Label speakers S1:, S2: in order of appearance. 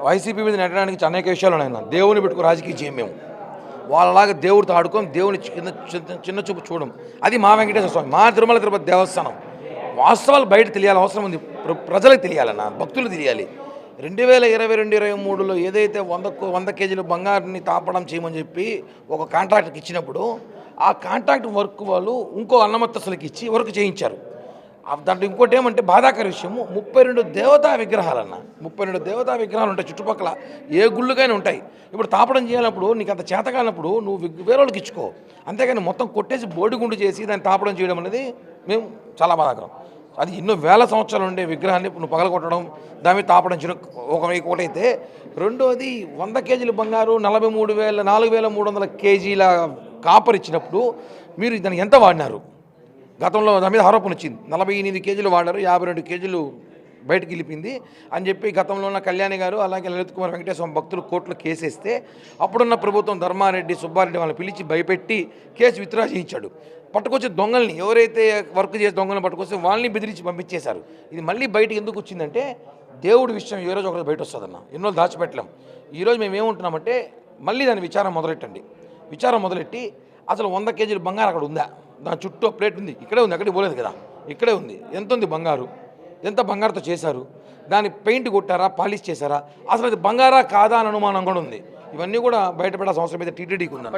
S1: YCP మీద నెట్టడానికి అనేక విషయాలు ఉన్నాయి దేవుని పెట్టుకుని రాజకీయ చేయం మేము. వాళ్ళలాగా దేవుడితో ఆడుకొని దేవుని చిన్న చిన్న చిన్న చూపు చూడం అది మా వెంకటేశ్వర స్వామి మా తిరుమల తిరుపతి దేవస్థానం. వాస్తవాలు బయట తెలియాలి అవసరం ఉంది. ప్ర- ప్రజలకు తెలియాలన్న భక్తులు తెలియాలి. రెండు వేల ఇరవై రెండు ఇరవై మూడులో ఏదైతే వంద వంద కేజీలు బంగారుని తాపడం చేయమని చెప్పి ఒక కాంట్రాక్ట్కి ఇచ్చినప్పుడు ఆ కాంట్రాక్ట్ వర్క్ వాళ్ళు ఇంకో అన్నమత్తసులకి ఇచ్చి వర్క్ చేయించారు. దాంట్లో ఇంకోటి ఏమంటే బాధాకర విషయము ముప్పై రెండు దేవతా విగ్రహాలన్న. ముప్పై రెండు దేవతా విగ్రహాలు ఉంటాయి చుట్టుపక్కల. ఏ గుళ్ళుకైనా ఉంటాయి. ఇప్పుడు తాపడం చేయాలప్పుడు నీకు అంత చేత కానప్పుడు నువ్వు విగ్- వేరే వాళ్ళకి ఇచ్చుకో. అంతేగాని మొత్తం కొట్టేసి బోడిగుండు చేసి దాన్ని తాపడం చేయడం అనేది మేము చాలా బాధాకరం. అది ఎన్నో వేల సంవత్సరాలు ఉండే విగ్రహాన్ని నువ్వు పగలగొట్టడం దాని మీద తాపడం చేయడం ఒక ఒకటైతే రెండోది వంద కేజీల బంగారు నలభై మూడు వేల నాలుగు వేల మూడు వందల కేజీల కాపర్ ఇచ్చినప్పుడు మీరు దాన్ని ఎంత వాడినారు? గతంలో దాని మీద ఆరోపణ వచ్చింది. నలభై ఎనిమిది కేజీలు వాడారు యాభై రెండు కేజీలు బయటకు వెళ్ళిపోయింది అని చెప్పి గతంలో ఉన్న కళ్యాణి గారు అలాగే లలిత్ కుమార్ వెంకటేశ్వర భక్తులు కోర్టులో కేసేస్తే అప్పుడున్న ప్రభుత్వం ధర్మారెడ్డి సుబ్బారెడ్డి వాళ్ళని పిలిచి భయపెట్టి కేసు విత్డ్రా చేయించాడు. పట్టుకొచ్చే దొంగల్ని ఎవరైతే వర్క్ చేసే దొంగలను పట్టుకొస్తే వాళ్ళని బెదిరించి పంపించేశారు. ఇది మళ్ళీ బయటకు ఎందుకు వచ్చిందంటే దేవుడి విషయం ఏ రోజు ఒకరోజు బయట వస్తుందన్న. ఎన్నో దాచిపెట్టలేం. ఈరోజు మేము ఏముంటున్నామంటే మళ్ళీ దాని విచారం మొదలెట్టండి. విచారం మొదలెట్టి అసలు వంద కేజీలు బంగారం అక్కడ ఉందా? దాని చుట్టూ ప్లేట్ ఉంది. ఇక్కడే ఉంది అక్కడికి పోలేదు కదా. ఇక్కడే ఉంది. ఎంత ఉంది బంగారు? ఎంత బంగారుతో చేశారు? దాన్ని పెయింట్ కొట్టారా? పాలిష్ చేశారా? అసలు అది బంగారా కాదా అని అనుమానం కూడా ఉంది. ఇవన్నీ కూడా బయటపడాల్సిన అవసరం అయితే టీటీడీకి ఉందన్న